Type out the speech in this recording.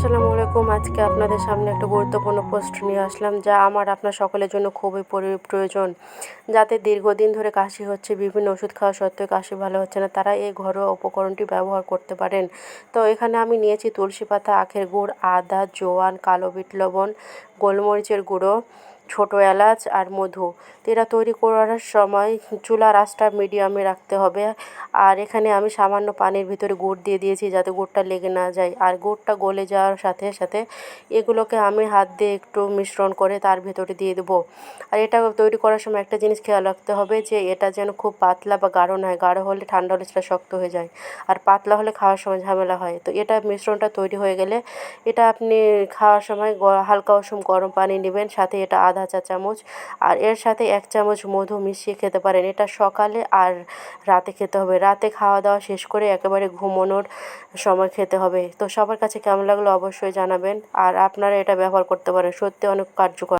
আসসালামু আলাইকুম। আজকে আপনাদের সামনে একটা গুরুত্বপূর্ণ পোস্ট নিয়ে আসলাম, যা আমার আপনার সকলের জন্য খুবই প্রয়োজন। যাতে দীর্ঘদিন ধরে কাশি হচ্ছে, বিভিন্ন ওষুধ খাওয়া সত্ত্বেও কাশি ভালো হচ্ছে না, তারা এই ঘরোয়া উপকরণটি ব্যবহার করতে পারেন। তো এখানে আমি নিয়েছি তুলসী পাতা, আখের গুড়, আদা, জোয়ান, কালো বিট লবণ, গোলমরিচের গুঁড়ো ছোটো এলাচ আর মধু। তো এটা তৈরি করার সময় চুলার আঁচটা মিডিয়ামে রাখতে হবে। আর এখানে আমি সামান্য পানির ভিতরে গুড় দিয়ে দিয়েছি যাতে গুড়টা লেগে না যায়। আর গুড়টা গলে যাওয়ার সাথে সাথে এগুলোকে আমি হাত দিয়ে একটু মিশ্রণ করে তার ভিতরে দিয়ে দেবো। আর এটা তৈরি করার সময় একটা জিনিস খেয়াল রাখতে হবে যে এটা যেন খুব পাতলা বা গাঢ় না হয় গাঢ় হলে ঠান্ডা হলে সেটা শক্ত হয়ে যায়। আর পাতলা হলে খাওয়ার সময় ঝামেলা হয়। তো এটা মিশ্রণটা তৈরি হয়ে গেলে এটা আপনি খাওয়ার সময় হালকা উষুম গরম পানি নেবেন, সাথে এটা আধা চা চামচ। আর এর সাথে এক চামচ মধু মিশিয়ে খেতে পারেন। এটা সকালে আর রাতে খেতে হবে। রাতে খাওয়া দাওয়া শেষ করে একেবারে ঘুমানোর সময় খেতে হবে। তো সবার কাছে কেমন লাগল অবশ্যই জানাবেন। আর আপনারা এটা ব্যবহার করতে পারেন। সত্যি অনেক কার্যকর।